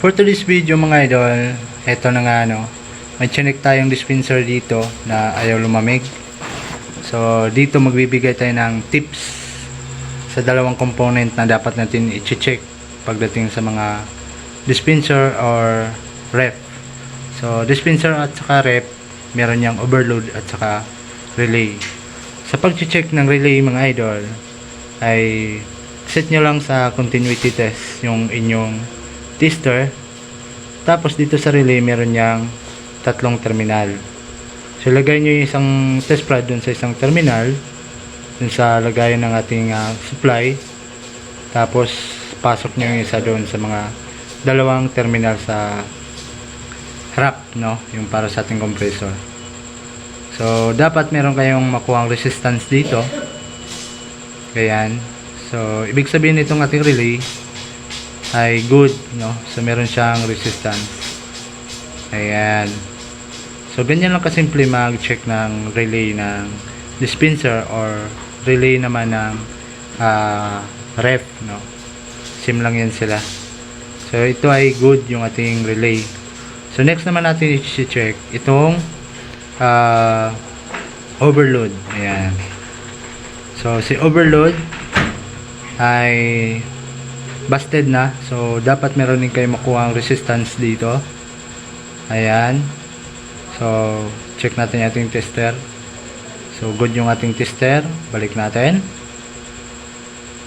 For today's video mga idol, eto na nga ano, may chinek tayong dispenser dito na ayaw lumamig. So dito magbibigay tayo ng tips sa dalawang component na dapat natin i-check pagdating sa mga dispenser or ref. So dispenser at saka ref, meron niyang overload at saka relay. Sa pag-check ng relay mga idol, ay set nyo lang sa continuity test yung inyong tester. Tapos dito sa relay meron niyang tatlong terminal. So lagay nyo yung isang test prod dun sa isang terminal dun sa lagayan ng ating ah, supply. Tapos pasok nyo yung isa doon sa mga dalawang terminal sa harap, no? Yung para sa ating compressor. So dapat meron kayong makuhang resistance dito. Ganyan. So, ibig sabihin nitong ating relay ay good, no? So, meron siyang resistance. Ayan. So, ganyan lang kasimple mag-check ng relay ng dispenser or relay naman ng ah, ref, no? Sim lang yan sila. So, ito ay good yung ating relay. So, next naman natin i-check itong ah, overload. Ayan. So, si overload ay busted na. So, dapat meron din kayo makuha ang resistance dito. Ayan. So, check natin yung ating tester. So, good yung ating tester. Balik natin.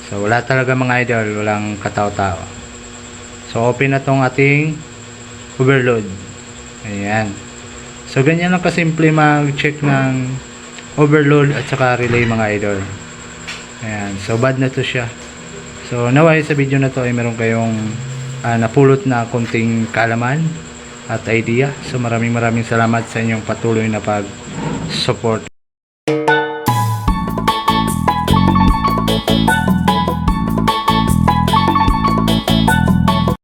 So, wala talaga mga idol. Walang katao-tao. So, open na tong ating overload. Ayan. So, ganyan lang kasimple mag-check ng overload at saka relay mga idol. Ayan. So, bad na to siya. So, naway sa video na to ay meron kayong ah, napulot na konting kalaman at idea. So, maraming maraming salamat sa inyong patuloy na pag-support.